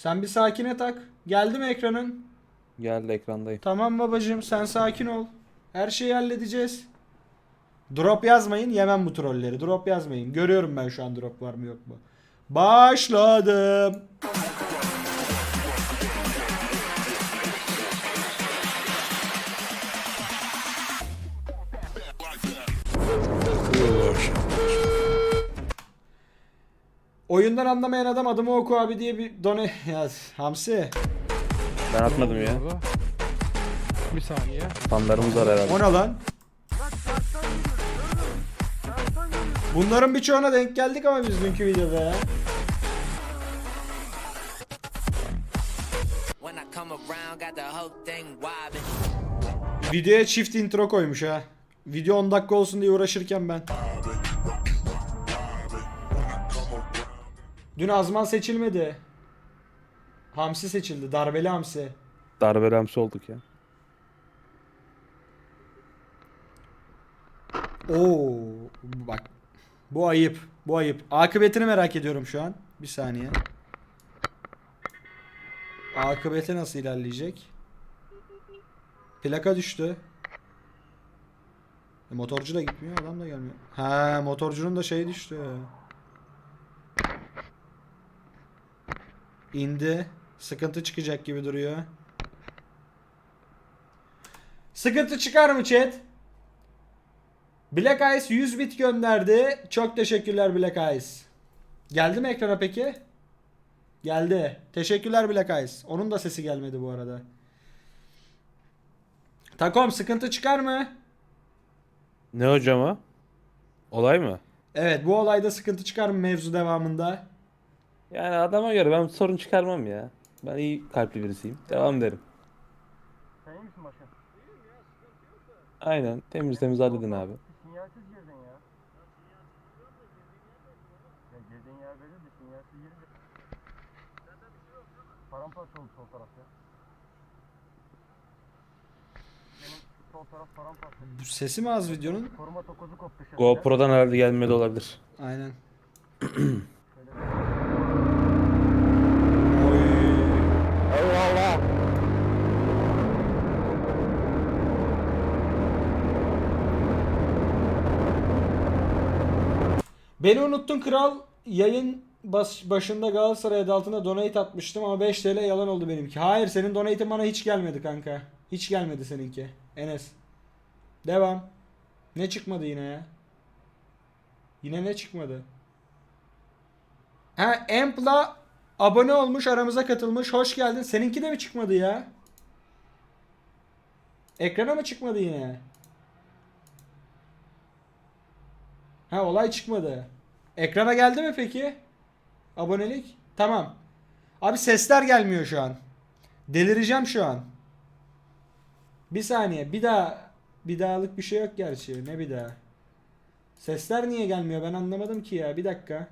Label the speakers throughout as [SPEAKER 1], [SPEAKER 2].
[SPEAKER 1] Sen bir sakine tak. Geldi mi ekranın?
[SPEAKER 2] Geldi ekrandayım.
[SPEAKER 1] Tamam babacığım sen sakin ol. Her şeyi halledeceğiz. Drop yazmayın yemem bu trolleri. Drop yazmayın. Görüyorum ben şu an drop var mı yok mu. Başladım. Oyundan anlamayan adam adımı oku abi diye bir done yaz. Hamsi.
[SPEAKER 2] Ben atmadım ya.
[SPEAKER 3] Bir saniye.
[SPEAKER 2] Fanlarımız var herhalde.
[SPEAKER 1] O ne lan? Bunların birçoğuna denk geldik ama biz dünkü videoda ya. Videoya çift intro koymuş ha. Video 10 dakika olsun diye uğraşırken ben. Dün Azman seçilmedi. Hamsi seçildi. Darbeli Hamsi.
[SPEAKER 2] Darbe ramsi olduk ya.
[SPEAKER 1] Oo bak. Bu ayıp. Bu ayıp. Akıbetini merak ediyorum şu an. Bir saniye. Akıbeti nasıl ilerleyecek? Plaka düştü. E, motorcu da gitmiyor, adam da gelmiyor. Ha, motorcunun da şeyi düştü. İndi. Sıkıntı çıkacak gibi duruyor. Sıkıntı çıkar mı chat? Black Eyes 100 bit gönderdi. Çok teşekkürler Black Eyes. Geldi mi ekrana peki? Geldi. Teşekkürler Black Eyes. Onun da sesi gelmedi bu arada. Takom sıkıntı çıkar mı?
[SPEAKER 2] Ne hocam o? Olay mı?
[SPEAKER 1] Evet bu olayda sıkıntı çıkar mı mevzu devamında?
[SPEAKER 2] Yani adama göre ben sorun çıkarmam ya. Ben iyi kalpli birisiyim. Devam derim.
[SPEAKER 3] Sen iyi misin başkan?
[SPEAKER 2] Aynen. Temiz temiz halledin abi.
[SPEAKER 3] Sinyalsiz girdin ya. Ya girdiğin yer belli de sinyalsiz girdin. Paramparça oldu sol taraf ya. Benim sol taraf paramparça.
[SPEAKER 1] Bu Sesi mi az videonun?
[SPEAKER 3] Koruma tokozu koptu şöyle.
[SPEAKER 2] GoPro'dan herhalde gelmedi olabilir.
[SPEAKER 1] Aynen.
[SPEAKER 3] Şöyle.
[SPEAKER 2] Eyvallah.
[SPEAKER 1] Beni unuttun kral. Yayın bas başında Galatasaray adı altında donate atmıştım ama 5 TL yalan oldu benimki. Hayır senin donate'in bana hiç gelmedi kanka. Hiç gelmedi seninki. Enes. Devam. Ne çıkmadı yine ya? Yine ne çıkmadı? Ha Amp'la abone olmuş aramıza katılmış. Hoş geldin. Seninki de mi çıkmadı ya? Ekrana mı çıkmadı yine? Ha olay çıkmadı. Ekrana geldi mi peki? Abonelik? Tamam. Abi sesler gelmiyor şu an. Delireceğim şu an. Bir saniye. Bir daha bir daha'lık bir şey yok gerçi. Ne bir daha? Sesler niye gelmiyor? Ben anlamadım ki ya. Bir dakika.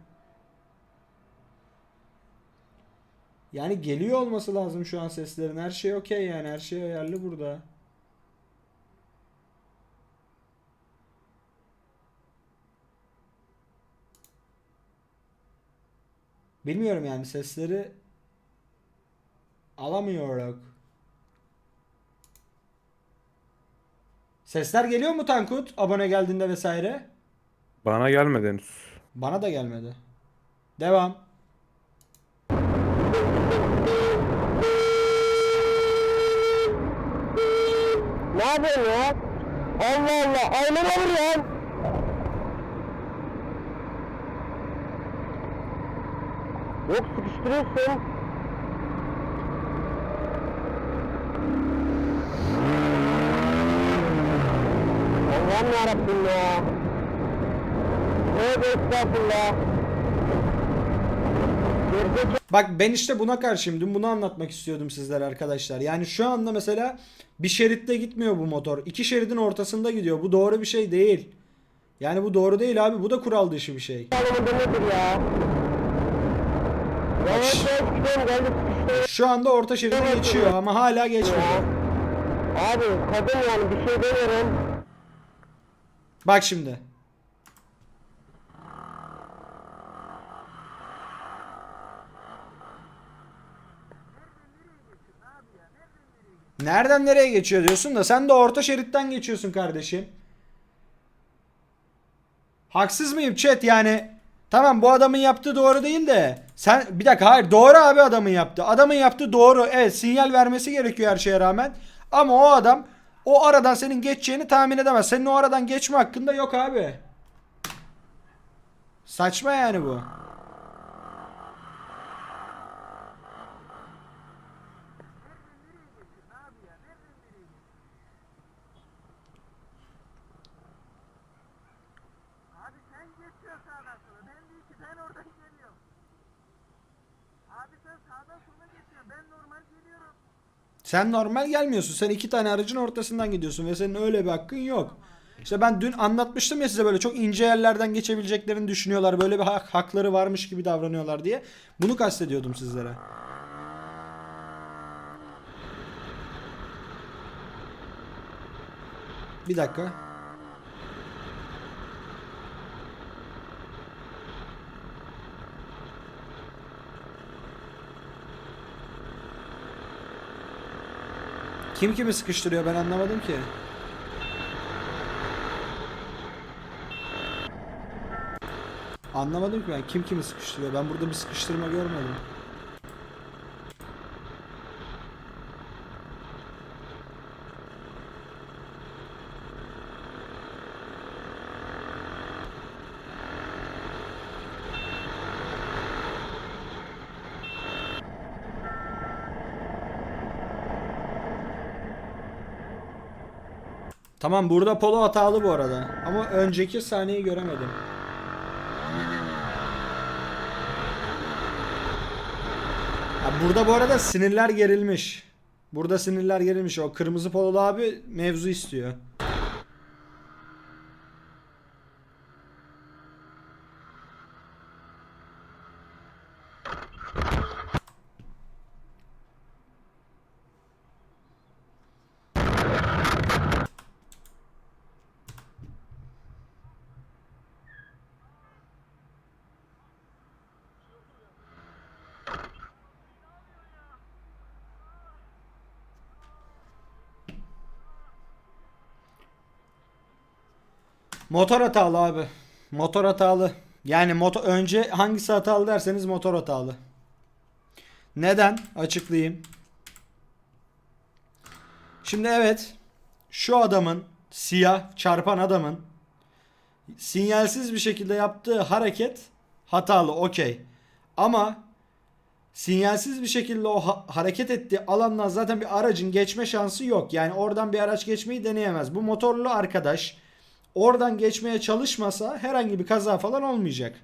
[SPEAKER 1] Yani geliyor olması lazım şu an seslerin. Her şey okey yani. Her şey ayarlı burada. Bilmiyorum yani sesleri alamıyoruz. Sesler geliyor mu Tankut? Abone geldiğinde vesaire.
[SPEAKER 2] Bana gelmedi henüz.
[SPEAKER 1] Bana da gelmedi. Devam.
[SPEAKER 4] Ne yapıyorsun ya? Allah Allah ayna mı vuruyorsun? Yok sıkıştırıyorsun. Allah'ım yarabbim ya. Tövbe estağfurullah.
[SPEAKER 1] Bak ben işte buna karşıyım. Dün bunu anlatmak istiyordum sizlere arkadaşlar. Yani şu anda mesela bir şeritte gitmiyor bu motor. İki şeridin ortasında gidiyor. Bu doğru bir şey değil. Yani bu doğru değil abi. Bu da kural dışı bir şey.
[SPEAKER 4] Adamın da nedir ya? maç.
[SPEAKER 1] Şu anda orta şeride geçiyor ama hala geçmiyor.
[SPEAKER 4] Abi kadın yani bir şey demiyorum.
[SPEAKER 1] Bak şimdi. Nereden nereye geçiyor diyorsun da sen de orta şeritten geçiyorsun kardeşim. Haksız mıyım chat yani Tamam bu adamın yaptığı doğru değil de sen bir dakika hayır doğru abi adamın yaptığı. Adamın yaptığı doğru. Evet sinyal vermesi gerekiyor her şeye rağmen. Ama o adam o aradan senin geçeceğini tahmin edemez. Senin o aradan geçme hakkında yok abi. Saçma yani bu.
[SPEAKER 3] Abi sen geçiyorsun sağdan sola. Ben değil ki ben oradan geliyorum. Abi sen sağdan sola geçiyorsun. Ben normal geliyorum.
[SPEAKER 1] Sen normal gelmiyorsun. Sen iki tane aracın ortasından gidiyorsun ve senin öyle bir hakkın yok. İşte ben dün anlatmıştım ya size böyle çok ince yerlerden geçebileceklerini düşünüyorlar. Böyle bir hak, hakları varmış gibi davranıyorlar diye. Bunu kastediyordum sizlere. Bir dakika. Kim kimi sıkıştırıyor ben anlamadım ki. Anlamadım ki ben kim kimi sıkıştırıyor. Ben burada bir sıkıştırma görmedim. Tamam burada polo hatalı bu arada. Ama önceki sahneyi göremedim. Ya burada bu arada sinirler gerilmiş. Burada sinirler gerilmiş. O kırmızı pololu abi mevzu istiyor. Motor hatalı abi. Motor hatalı. Yani motor önce hangisi hatalı derseniz motor hatalı. Neden? Açıklayayım. Şimdi evet şu adamın siyah çarpan adamın sinyalsiz bir şekilde yaptığı hareket hatalı okey. Ama sinyalsiz bir şekilde o ha- hareket ettiği alandan zaten bir aracın geçme şansı yok. Yani oradan bir araç geçmeyi deneyemez. Bu motorlu arkadaş oradan geçmeye çalışmasa herhangi bir kaza falan olmayacak.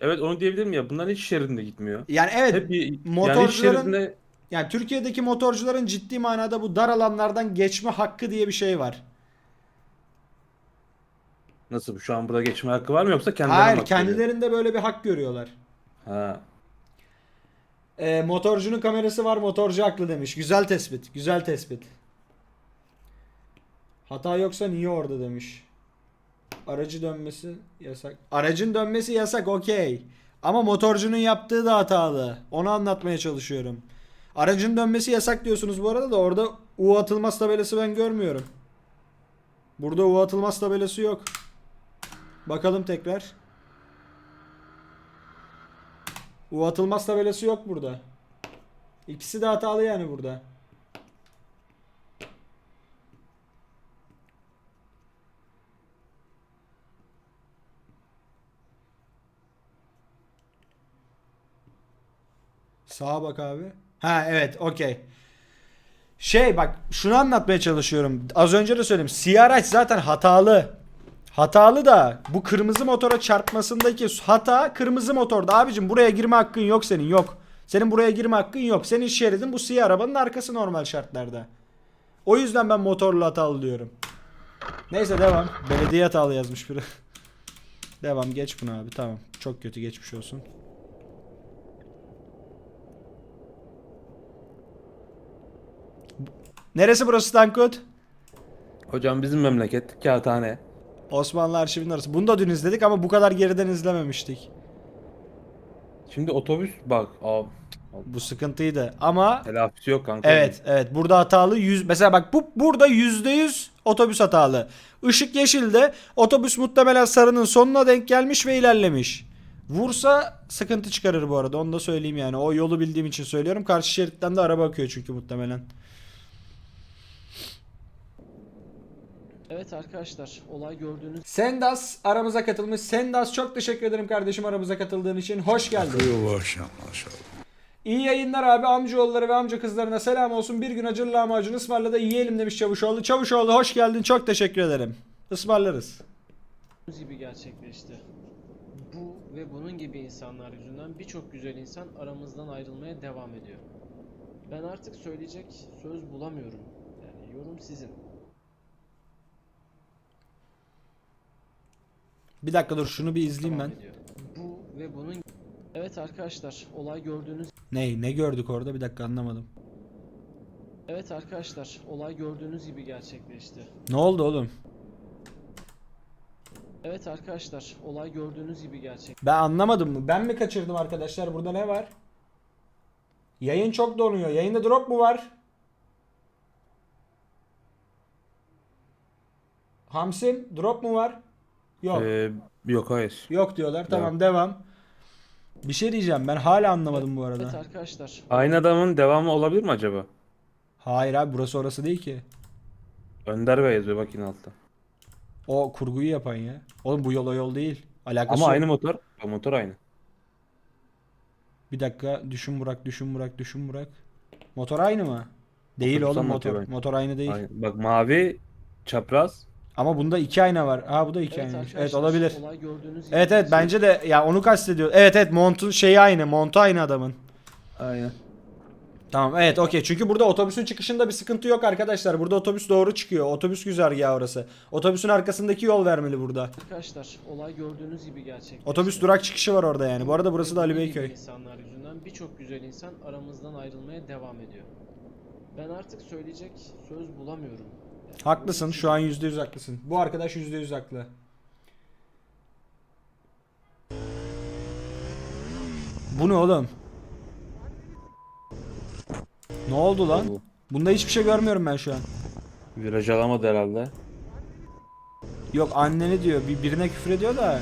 [SPEAKER 2] Evet onu diyebilirim ya. Bunlar hiç şeridinde gitmiyor.
[SPEAKER 1] Yani evet
[SPEAKER 2] Hep bir yani hiç
[SPEAKER 1] motorcuların
[SPEAKER 2] şeridinde
[SPEAKER 1] yani Türkiye'deki motorcuların ciddi manada bu dar alanlardan geçme hakkı diye bir şey var.
[SPEAKER 2] nasıl şu an burada geçme hakkı var mı yoksa kendilerine
[SPEAKER 1] Hayır
[SPEAKER 2] mi hak veriyor?
[SPEAKER 1] kendilerinde böyle bir hak görüyorlar.
[SPEAKER 2] Ha.
[SPEAKER 1] Ee, motorcunun kamerası var motorcu haklı demiş. Güzel tespit. Güzel tespit. Hata yoksa niye orada demiş. Aracı dönmesi yasak. Aracın dönmesi yasak okey. Ama motorcunun yaptığı da hatalı. Onu anlatmaya çalışıyorum. Aracın dönmesi yasak diyorsunuz bu arada da orada U atılmaz tabelası ben görmüyorum. Burada U atılmaz tabelası yok. Bakalım tekrar. U atılmaz tabelası yok burada. İkisi de hatalı yani burada. Sağa bak abi. Ha evet okey. Şey bak şunu anlatmaya çalışıyorum. Az önce de söyledim. Siyah araç zaten hatalı. Hatalı da bu kırmızı motora çarpmasındaki hata kırmızı motorda. Abicim buraya girme hakkın yok senin yok. Senin buraya girme hakkın yok. Senin şeridin bu siyah arabanın arkası normal şartlarda. O yüzden ben motorlu hatalı diyorum. Neyse devam. Belediye hatalı yazmış biri. devam geç bunu abi tamam. Çok kötü geçmiş olsun. Neresi burası Tankut?
[SPEAKER 2] Hocam bizim memleket kağıthane.
[SPEAKER 1] Osmanlı Arşivinin arası. Bunu da dün izledik ama bu kadar geriden izlememiştik.
[SPEAKER 2] Şimdi otobüs bak. Aa,
[SPEAKER 1] Bu sıkıntıydı. Ama
[SPEAKER 2] Telafisi yok kanka.
[SPEAKER 1] evet evet burada hatalı 100 mesela bak bu burada %100 otobüs hatalı. Işık yeşilde otobüs muhtemelen sarının sonuna denk gelmiş ve ilerlemiş. Vursa sıkıntı çıkarır bu arada onu da söyleyeyim yani. O yolu bildiğim için söylüyorum. Karşı şeritten de araba akıyor çünkü muhtemelen.
[SPEAKER 5] Evet arkadaşlar olay gördüğünüz
[SPEAKER 1] Sendas aramıza katılmış. Sendas çok teşekkür ederim kardeşim aramıza katıldığın için. Hoş geldin. İyi yayınlar abi amcaoğulları ve amca kızlarına selam olsun. Bir gün acılı lahmacun ısmarla da yiyelim demiş Çavuşoğlu. Çavuşoğlu hoş geldin çok teşekkür ederim. Ismarlarız.
[SPEAKER 5] gibi gerçekleşti. Bu ve bunun gibi insanlar yüzünden birçok güzel insan aramızdan ayrılmaya devam ediyor. Ben artık söyleyecek söz bulamıyorum. Yani yorum sizin.
[SPEAKER 1] Bir dakika dur şunu bir izleyeyim ben.
[SPEAKER 5] Bu ve bunun Evet arkadaşlar olay gördüğünüz
[SPEAKER 1] Ne ne gördük orada bir dakika anlamadım.
[SPEAKER 5] Evet arkadaşlar olay gördüğünüz gibi gerçekleşti.
[SPEAKER 1] Ne oldu oğlum?
[SPEAKER 5] Evet arkadaşlar olay gördüğünüz gibi gerçek.
[SPEAKER 1] Ben anlamadım mı? Ben mi kaçırdım arkadaşlar? Burada ne var? Yayın çok donuyor. Yayında drop mu var? Hamsim drop mu var? Yok.
[SPEAKER 2] Ee, yok hayır.
[SPEAKER 1] Yok diyorlar. Tamam devam. Bir şey diyeceğim. Ben hala anlamadım bu
[SPEAKER 5] Evet
[SPEAKER 1] arada.
[SPEAKER 5] arkadaşlar
[SPEAKER 2] Aynı adamın devamı olabilir mi acaba?
[SPEAKER 1] Hayır abi burası orası değil ki.
[SPEAKER 2] Önder Bey yazıyor bak yine altta.
[SPEAKER 1] O kurguyu yapan ya. Oğlum bu yol o yol değil. Alakası
[SPEAKER 2] Ama
[SPEAKER 1] yok.
[SPEAKER 2] aynı motor. O motor aynı.
[SPEAKER 1] Bir dakika düşün Burak düşün Burak düşün Burak. Motor aynı mı? Değil
[SPEAKER 2] Otobüs
[SPEAKER 1] oğlum
[SPEAKER 2] anlatıyor
[SPEAKER 1] motor.
[SPEAKER 2] bence.
[SPEAKER 1] Motor aynı değil.
[SPEAKER 2] aynı. Bak mavi çapraz.
[SPEAKER 1] Ama bunda iki ayna var. Ha bu da iki
[SPEAKER 5] Evet
[SPEAKER 1] aynaymış. Evet olabilir.
[SPEAKER 5] olay gördüğünüz gibi
[SPEAKER 1] Evet evet bence de ya onu kastediyor. Evet evet montun şeyi aynı. Montu aynı adamın.
[SPEAKER 2] Aynen.
[SPEAKER 1] Tamam evet okey. Çünkü burada otobüsün çıkışında bir sıkıntı yok arkadaşlar. Burada otobüs doğru çıkıyor. Otobüs güzergahı orası. Otobüsün arkasındaki yol vermeli burada.
[SPEAKER 5] Arkadaşlar olay gördüğünüz gibi gerçekleşti.
[SPEAKER 1] Otobüs durak çıkışı var orada yani. Bu arada burası da Ali Beyköy.
[SPEAKER 5] insanlar yüzünden birçok güzel insan aramızdan ayrılmaya devam ediyor. Ben artık söyleyecek söz bulamıyorum.
[SPEAKER 1] Haklısın. Şu an %100 haklısın. Bu arkadaş %100 haklı. Bu ne oğlum? Ne oldu lan?
[SPEAKER 2] Bu.
[SPEAKER 1] Bunda hiçbir şey görmüyorum ben şu an.
[SPEAKER 2] Viraj alamadı herhalde.
[SPEAKER 1] Yok anneni diyor. Bir birine küfür ediyor da.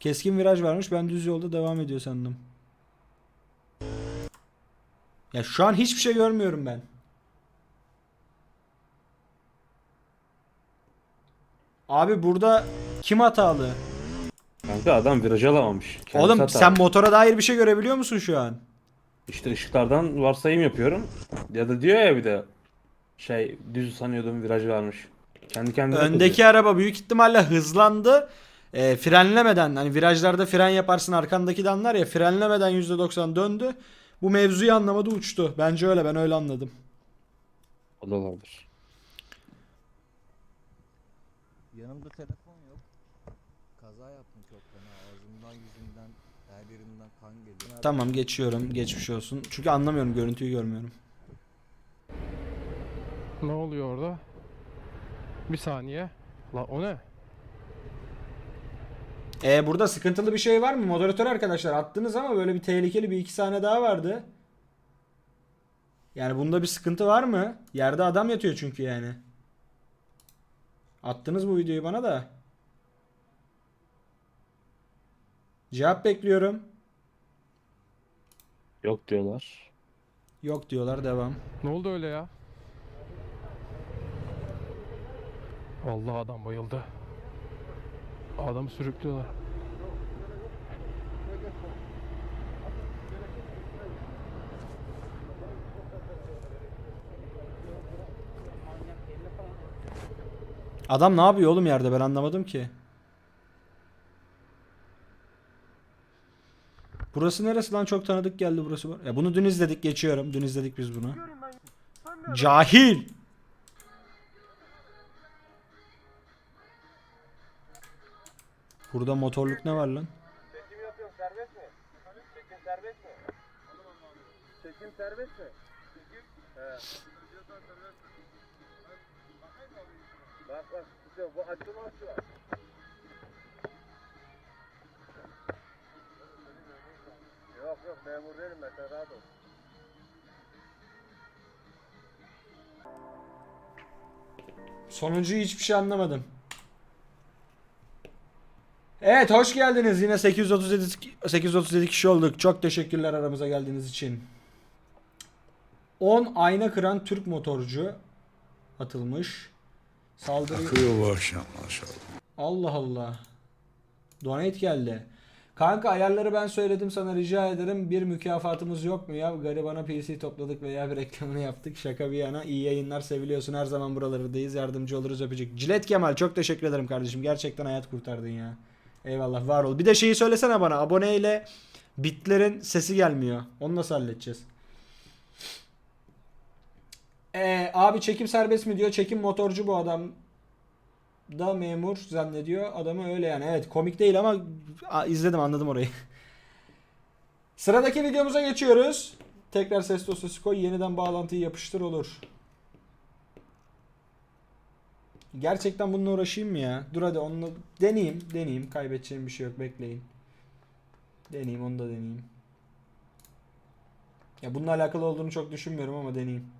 [SPEAKER 1] Keskin viraj varmış. Ben düz yolda devam ediyor sandım. Ya şu an hiçbir şey görmüyorum ben. Abi burada kim hatalı?
[SPEAKER 2] Kanka adam viraj alamamış. Kendisi
[SPEAKER 1] Oğlum
[SPEAKER 2] hata.
[SPEAKER 1] sen motora dair bir şey görebiliyor musun şu an?
[SPEAKER 2] İşte ışıklardan varsayım yapıyorum. Ya da diyor ya bir de şey düz sanıyordum viraj varmış. Kendi kendine
[SPEAKER 1] Öndeki
[SPEAKER 2] kızıyor.
[SPEAKER 1] araba büyük ihtimalle hızlandı. E, frenlemeden hani virajlarda fren yaparsın arkandaki de anlar ya frenlemeden %90 döndü. Bu mevzuyu anlamadı uçtu. Bence öyle ben öyle anladım.
[SPEAKER 2] O da olabilir.
[SPEAKER 6] Yanımda telefon yok. Kaza yaptım çok fena. Ağzımdan yüzümden her yerimden kan geliyor.
[SPEAKER 1] Tamam geçiyorum geçmiş olsun. Çünkü anlamıyorum görüntüyü görmüyorum.
[SPEAKER 7] Ne oluyor orada? Bir saniye. La o ne?
[SPEAKER 1] E burada sıkıntılı bir şey var mı? Moderatör arkadaşlar attınız ama böyle bir tehlikeli bir iki sahne daha vardı. Yani bunda bir sıkıntı var mı? Yerde adam yatıyor çünkü yani. Attınız bu videoyu bana da. Cevap bekliyorum.
[SPEAKER 2] Yok diyorlar.
[SPEAKER 1] Yok diyorlar devam.
[SPEAKER 7] Ne oldu öyle ya? Allah adam bayıldı. Adamı sürüklüyorlar.
[SPEAKER 1] Adam ne yapıyor oğlum yerde ben anlamadım ki. Burası neresi lan çok tanıdık geldi burası. Ya bunu dün izledik geçiyorum. Dün izledik biz bunu. Cahil. Burada motorluk ne var lan?
[SPEAKER 3] Çekim yapıyorum serbest mi? Çekim serbest mi? Çekim serbest mi? Çekim? He. Bak bak işte bu açılma açıyor. Yok yok memur değilim sen rahat.
[SPEAKER 1] Sonuncuyu hiçbir şey anlamadım. Evet hoş geldiniz. Yine 837 837 kişi olduk. Çok teşekkürler aramıza geldiğiniz için. 10 ayna kıran Türk motorcu atılmış. Saldırı
[SPEAKER 8] Akıyor bu akşam maşallah.
[SPEAKER 1] Allah Allah. Donate geldi. Kanka ayarları ben söyledim sana rica ederim. Bir mükafatımız yok mu ya? Garibana PC topladık veya bir reklamını yaptık. Şaka bir yana. iyi yayınlar seviliyorsun. Her zaman buralardayız. Yardımcı oluruz öpücük. Cilet Kemal çok teşekkür ederim kardeşim. Gerçekten hayat kurtardın ya. Eyvallah var ol. Bir de şeyi söylesene bana. Aboneyle bitlerin sesi gelmiyor. Onu nasıl halledeceğiz? Ee, abi çekim serbest mi diyor. Çekim motorcu bu adam da memur zannediyor. Adamı öyle yani. Evet komik değil ama izledim anladım orayı. Sıradaki videomuza geçiyoruz. Tekrar ses dosyası koy. Yeniden bağlantıyı yapıştır olur. Gerçekten bununla uğraşayım mı ya? Dur hadi onunla deneyeyim. Deneyeyim. Kaybedeceğim bir şey yok. Bekleyin. Deneyeyim onu da deneyeyim. Ya bununla alakalı olduğunu çok düşünmüyorum ama deneyeyim.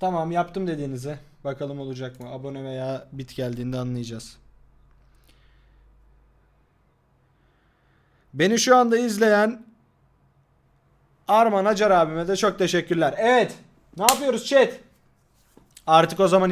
[SPEAKER 1] Tamam yaptım dediğinize. Bakalım olacak mı? Abone veya bit geldiğinde anlayacağız. Beni şu anda izleyen Arman Acar abime de çok teşekkürler. Evet. Ne yapıyoruz chat? Artık o zaman